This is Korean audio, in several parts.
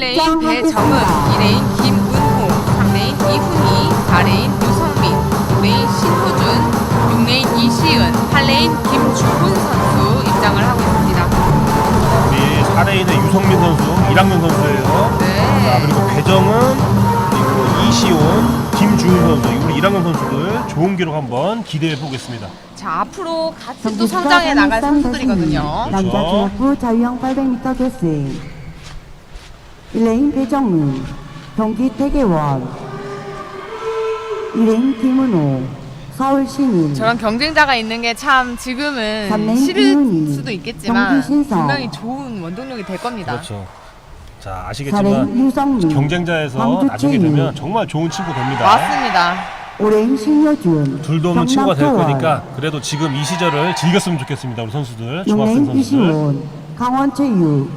레인 배정은, 2레인 김은호, 3레인 이훈희, 4레인 유성민, 5레인 신호준, 6레인 이시은, 8레인 김주훈 선수 입장을 하고 있습니다. 우리 4레인의 유성민 선수, 1학년 선수예요. 자, 네. 그리고 배정은 그리고 이시온, 김주훈 선수, 우리 1학년 선수들 좋은 기록 한번 기대해 보겠습니다. 자, 앞으로 같이 또 성장해 나갈 선수들이거든요. 남자 중학부 자유형 800m 결승 1레인 배정은 경기 태계원 2레인 김은호 서울 신인 저런 경쟁자가 있는 게 참 지금은 삼레인 싫을 수도 있겠지만 신성. 분명히 좋은 원동력이 될 겁니다. 그렇죠. 자, 4레인 아시겠지만 유성민 경쟁자에서 나중에 되면 정말 좋은 친구 됩니다. 맞습니다. 5레인 신여준 둘도 없는 친구가 될 경남 거니까 그래도 지금 이 시절을 즐겼으면 좋겠습니다. 우리 선수들, 중학생 6레인 선수들. 강원체육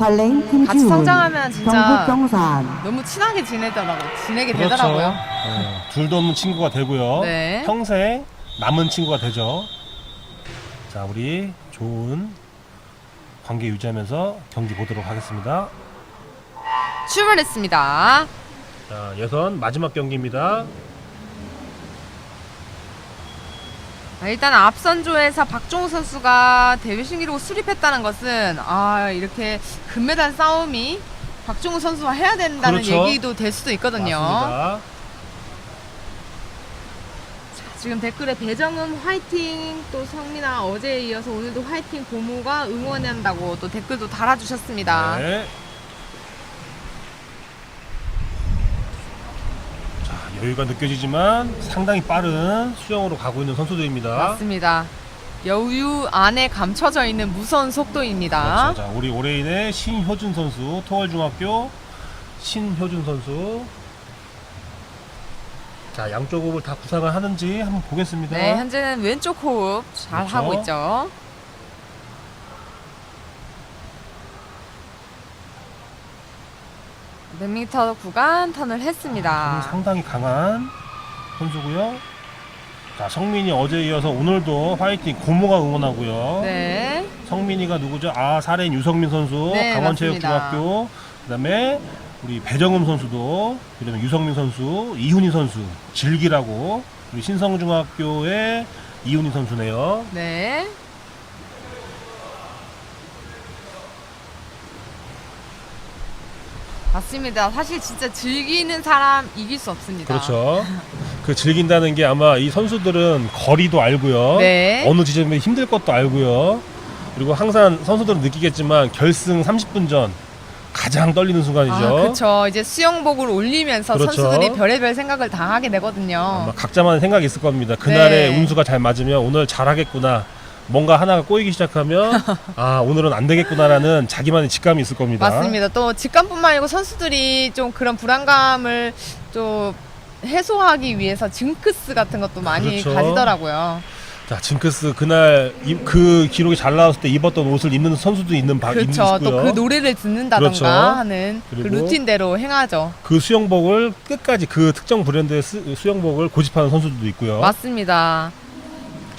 8레인 김지훈 같이 성장하면 진짜 경북 경산 너무 친하게 지내더라고 지내게 그렇죠. 되더라고요. 네, 둘도 없는 친구가 되고요. 네. 평생 남은 친구가 되죠. 자, 우리 좋은 관계 유지하면서 경기 보도록 하겠습니다. 출발했습니다. 자, 예선 마지막 경기입니다. 아, 일단 앞선 조에서 박종우 선수가 대회 신기록을 수립했다는 것은 아 이렇게 금메달 싸움이 박종우 선수와 해야 된다는 그렇죠. 얘기도 될 수도 있거든요. 맞습니다. 지금 댓글에 배정음 화이팅 또 성민아 어제에 이어서 오늘도 화이팅 고모가 응원한다고 또 댓글도 달아주셨습니다. 네. 여유가 느껴지지만 상당히 빠른 수영으로 가고 있는 선수들입니다. 맞습니다. 여유 안에 감춰져 있는 무서운 속도입니다. 그렇죠. 자, 우리 올해인의 신효준 선수, 토월중학교 신효준 선수. 자, 양쪽 호흡을 다 구상을 하는지 한번 보겠습니다. 네, 현재는 왼쪽 호흡 잘 그렇죠. 하고 있죠. 몇 미터 구간 턴을 했습니다. 상당히 강한 선수고요. 자, 성민이 어제 이어서 오늘도 화이팅 고모가 응원하고요. 네, 성민이가 누구죠? 아, 사례인 유성민 선수, 네, 강원체육중학교. 그다음에 우리 배정음 선수도, 그다음에 유성민 선수, 이훈희 선수, 질기라고 우리 신성중학교의 이훈희 선수네요. 네. 맞습니다. 사실 진짜 즐기는 사람 이길 수 없습니다. 그렇죠. 그 즐긴다는 게 아마 이 선수들은 거리도 알고요. 네. 어느 지점에 힘들 것도 알고요. 그리고 항상 선수들은 느끼겠지만 결승 30분 전 가장 떨리는 순간이죠. 아, 그렇죠. 이제 수영복을 올리면서 그렇죠. 선수들이 별의별 생각을 다 하게 되거든요. 아마 각자만의 생각이 있을 겁니다. 그날의 네. 운수가 잘 맞으면 오늘 잘하겠구나. 뭔가 하나가 꼬이기 시작하면 아 오늘은 안 되겠구나라는 자기만의 직감이 있을 겁니다. 맞습니다. 또 직감뿐만 아니고 선수들이 좀 그런 불안감을 좀 해소하기 위해서 징크스 같은 것도 많이 그렇죠. 가지더라고요. 자 징크스 그날 이- 그 기록이 잘 나왔을 때 입었던 옷을 입는 선수도 있는 바 그렇죠. 있고요. 또 그 노래를 듣는다던가 그렇죠. 하는 그 그리고 루틴대로 행하죠. 그 수영복을 끝까지 그 특정 브랜드의 수, 수영복을 고집하는 선수들도 있고요. 맞습니다.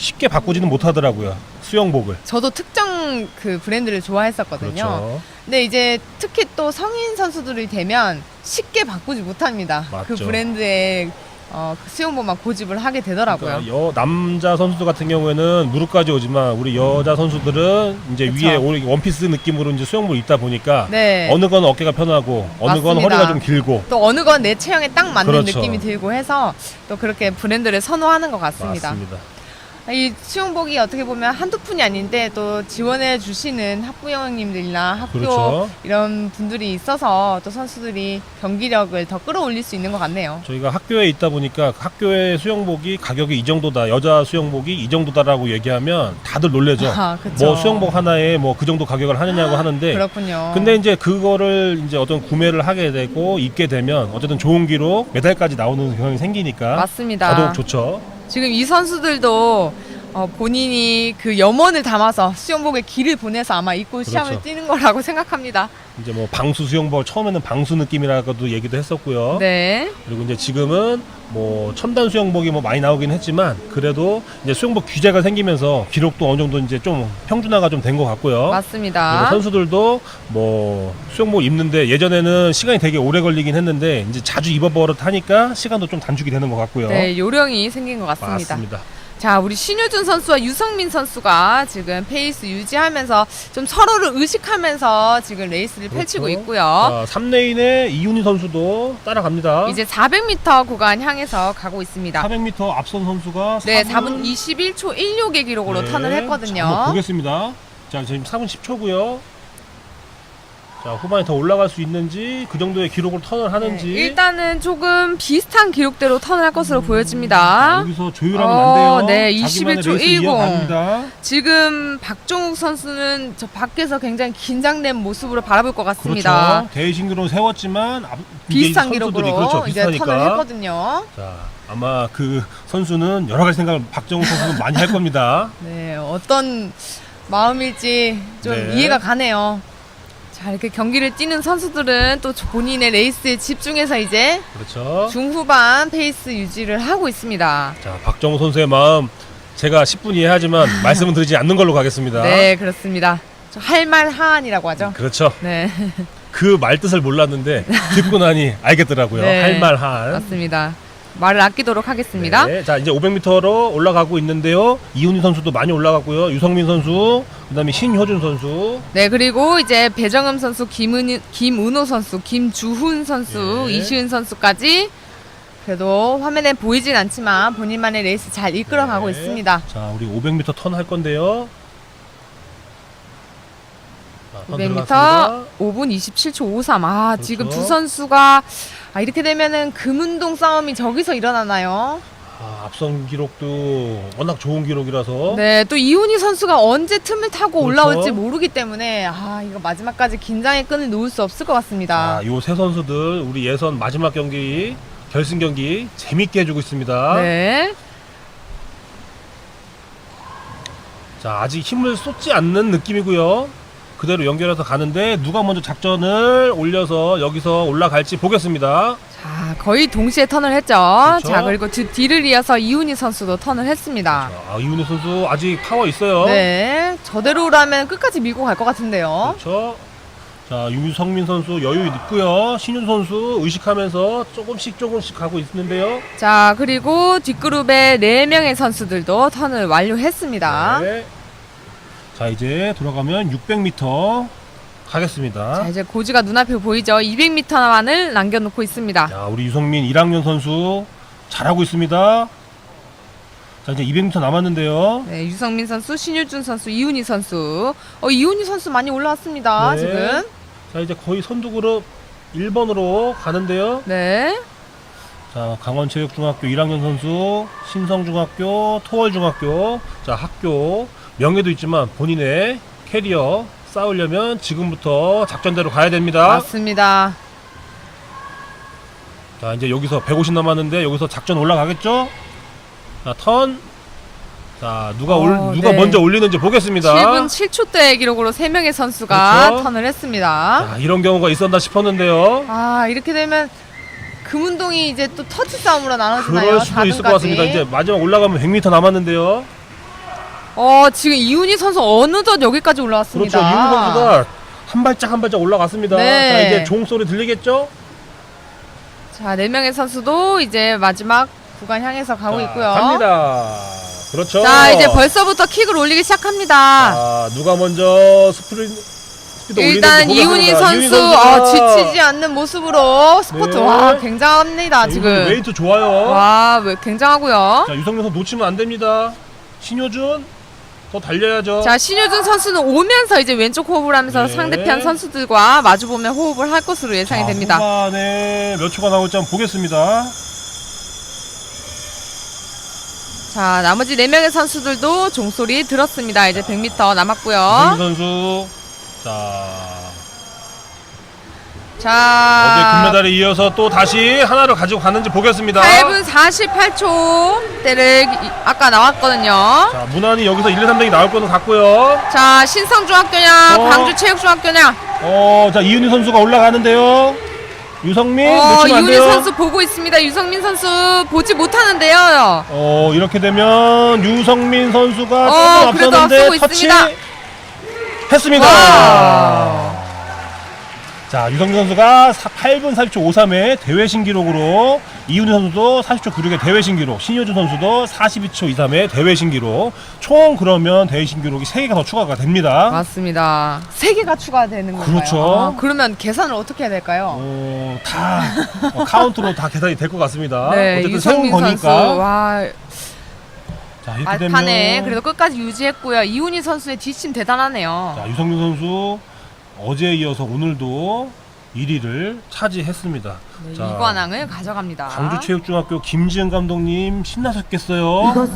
쉽게 바꾸지는 못하더라고요. 수영복을. 저도 특정 그 브랜드를 좋아했었거든요. 그렇죠. 근데 이제 특히 또 성인 선수들이 되면 쉽게 바꾸지 못합니다. 그 맞죠. 브랜드의 어, 그 수영복만 고집을 하게 되더라고요. 그러니까 여, 남자 선수들 같은 경우에는 무릎까지 오지만 우리 여자 선수들은 이제 그쵸. 위에 오리- 원피스 느낌으로 이제 수영복을 입다 보니까 네. 어느 건 어깨가 편하고 어느 건 맞습니다. 허리가 좀 길고 또 어느 건 내 체형에 딱 맞는 그렇죠. 느낌이 들고 해서 또 그렇게 브랜드를 선호하는 것 같습니다. 맞습니다. 이 수영복이 어떻게 보면 한두 푼이 아닌데 또 지원해 주시는 학부형님들이나 학교 그렇죠. 이런 분들이 있어서 또 선수들이 경기력을 더 끌어올릴 수 있는 것 같네요. 저희가 학교에 있다 보니까 학교의 수영복이 가격이 이 정도다 여자 수영복이 이 정도다라고 얘기하면 다들 놀래죠. 아, 그쵸. 뭐 수영복 하나에 뭐 그 정도 가격을 하느냐고 하는데 그렇군요. 근데 이제 그거를 이제 어떤 구매를 하게 되고 입게 되면 어쨌든 좋은 기록 메달까지 나오는 경향이 생기니까 맞습니다. 더더욱 좋죠. 지금 이 선수들도 어, 본인이 그 염원을 담아서 수영복의 길을 보내서 아마 입고 시합을 그렇죠. 뛰는 거라고 생각합니다. 이제 뭐 방수 수영복 처음에는 방수 느낌이라고도 얘기도 했었고요. 네. 그리고 이제 지금은 뭐 첨단 수영복이 뭐 많이 나오긴 했지만 그래도 이제 수영복 규제가 생기면서 기록도 어느 정도 이제 좀 평준화가 좀 된 것 같고요. 그리고 맞습니다. 선수들도 뭐 수영복 입는데 예전에는 시간이 되게 오래 걸리긴 했는데 이제 자주 입어버릇 하니까 시간도 좀 단축이 되는 것 같고요. 네, 요령이 생긴 것 같습니다. 맞습니다. 자, 우리 신효준 선수와 유성민 선수가 지금 페이스 유지하면서 좀 서로를 의식하면서 지금 레이스를 펼치고 그렇죠. 있고요. 자, 3레인의 이윤희 선수도 따라갑니다. 이제 400m 구간 향해서 가고 있습니다. 400m 앞선 선수가 네, 4분 4분 21초 16의 기록으로 네. 턴을 자, 한번 했거든요. 보겠습니다. 자, 지금 4분 10초고요. 자, 후반에 더 올라갈 수 있는지 그 정도의 기록으로 턴을 하는지 네, 일단은 조금 비슷한 기록대로 턴을 할 것으로 자, 보여집니다. 여기서 조율하면 어, 안 돼요. 네, 자기만의 21초 레이스 10. 이어갑니다. 지금 박종욱 선수는 저 밖에서 굉장히 긴장된 모습으로 바라볼 것 같습니다. 그렇죠. 대신기로 세웠지만 앞- 비슷한 기록으로 그렇죠. 이제 턴을 비슷하니까. 했거든요. 자, 아마 그 선수는 여러 가지 생각을 박정우 선수는 많이 할 겁니다. 네, 어떤 마음일지 좀 네. 이해가 가네요. 자, 이렇게 경기를 뛰는 선수들은 또 본인의 레이스에 집중해서 이제 그렇죠. 중후반 페이스 유지를 하고 있습니다. 자, 박정우 선수의 마음 제가 10분 이해하지만 말씀은 드리지 않는 걸로 가겠습니다. 네, 그렇습니다. 할 말 하한이라고 하죠. 그렇죠. 네, 그 말 뜻을 몰랐는데 듣고 나니 알겠더라고요. 네. 할 말 한. 맞습니다. 말을 아끼도록 하겠습니다. 네. 자, 이제 500m로 올라가고 있는데요. 이훈희 선수도 많이 올라갔고요. 유성민 선수, 그다음에 신효준 선수. 네, 그리고 이제 배정음 선수, 김은, 김은호 선수, 김주훈 선수, 네. 이시은 선수까지 그래도 화면에 보이진 않지만 본인만의 레이스 잘 이끌어가고 네. 있습니다. 자, 우리 500m 턴 할 건데요. 자, 턴 500m 들어갔습니다. 5분 27초 53. 아, 그렇죠. 지금 두 선수가 아, 이렇게 되면은 금운동 싸움이 저기서 일어나나요? 아, 앞선 기록도 워낙 좋은 기록이라서 네, 또 이훈희 선수가 언제 틈을 타고 그렇죠. 올라올지 모르기 때문에 아, 이거 마지막까지 긴장의 끈을 놓을 수 없을 것 같습니다. 자, 요세 선수들 우리 예선 마지막 경기 결승 경기 재밌게 해주고 있습니다. 네. 자, 아직 힘을 쏟지 않는 느낌이고요. 그대로 연결해서 가는데 누가 먼저 작전을 올려서 여기서 올라갈지 보겠습니다. 자, 거의 동시에 턴을 했죠. 그렇죠. 자, 그리고 그 뒤를 이어서 이훈희 선수도 턴을 했습니다. 자, 이훈희 선수 아직 파워 있어요. 네, 저대로라면 끝까지 밀고 갈 것 같은데요. 그렇죠. 자, 유성민 선수 여유 있고요. 신윤 선수 의식하면서 조금씩 조금씩 가고 있는데요. 자, 그리고 뒷그룹의 4명의 선수들도 턴을 완료했습니다. 네. 자, 이제 돌아가면 600m 가겠습니다. 자, 이제 고지가 눈앞에 보이죠. 200m만을 남겨놓고 있습니다. 자, 우리 유성민 1학년 선수 잘하고 있습니다. 자, 이제 200m 남았는데요. 네, 유성민 선수, 신유준 선수, 이훈희 선수. 어, 이훈희 선수 많이 올라왔습니다. 네. 지금. 자, 이제 거의 선두 그룹 1번으로 가는데요. 네. 자, 강원체육중학교 1학년 선수, 신성중학교, 토월중학교, 자, 학교, 명예도 있지만 본인의 캐리어 쌓으려면 지금부터 작전대로 가야 됩니다. 맞습니다. 자, 이제 여기서 150 남았는데 여기서 작전 올라가겠죠? 자, 턴. 자, 누가 올, 어, 누가 네. 먼저 올리는지 보겠습니다. 7분 7초대 기록으로 3명의 선수가 그렇죠. 턴을 했습니다. 자, 이런 경우가 있었나 싶었는데요. 아 이렇게 되면 금운동이 이제 또 터치 싸움으로 나눠지나요? 그럴 수도 있을 것 4등까지? 같습니다. 이제 마지막 올라가면 100m 남았는데요. 어 지금 이훈희 선수 어느덧 여기까지 올라왔습니다. 그렇죠. 이훈 선수가 한 발짝 한 발짝 올라갔습니다. 네. 자, 이제 종 소리 들리겠죠? 자, 네 명의 선수도 이제 마지막 구간 향해서 가고 자, 있고요. 갑니다. 그렇죠. 자, 이제 벌써부터 킥을 올리기 시작합니다. 자, 누가 먼저 스프린 일단 보겠습니다. 선수 어, 지치지 않는 모습으로 스포트 네. 와 굉장합니다 자, 지금. 웨이트 좋아요. 와 왜- 굉장하고요. 자, 유성민 선수 놓치면 안 됩니다. 신효준 더 달려야죠. 자 신효준 선수는 오면서 이제 왼쪽 호흡을 하면서 네. 상대편 선수들과 마주 보며 호흡을 할 것으로 예상이 자, 됩니다. 후반에 몇 초가 나올지 한번 보겠습니다. 자 나머지 네 명의 선수들도 종소리 들었습니다. 이제 100m 남았고요. 선수. 자. 자, 어제 금메달에 이어서 또 다시 하나를 가지고 가는지 보겠습니다. 8분 48초 때를 이- 아까 나왔거든요. 자, 무난히 여기서 1, 2, 3등이 나올 거는 같고요. 자, 신성중학교냐, 어. 광주체육중학교냐. 어, 자, 이은희 선수가 올라가는데요. 유성민 어, 놓치면 안 이훈희 돼요. 선수 보고 있습니다. 유성민 선수 보지 못하는데요. 어, 이렇게 되면 유성민 선수가 어, 조금 그래도 앞서는데 앞서고 터치 있습니다. 했습니다. 와. 자, 유성민 선수가 8분 40초 53의 대회 신기록으로 이훈희 선수도 40초 96의 대회 신기록, 신효준 선수도 42초 23의 대회 신기록. 총 그러면 대회 신기록이 3개가 더 추가가 됩니다. 맞습니다. 세 개가 추가되는 건가요? 그렇죠. 아, 그러면 계산을 어떻게 해야 될까요? 어, 다 어, 카운트로 다 계산이 될 것 같습니다. 네, 어쨌든 세운 유성민 선수 거니까. 와 자, 이렇게 막판에 되면 그래도 끝까지 유지했고요. 이훈희 선수의 뒷심 대단하네요. 자, 유성민 선수 어제에 이어서 오늘도 1위를 차지했습니다. 네, 자, 이관왕을 가져갑니다. 광주체육중학교 김지은 감독님 신나셨겠어요. 이것은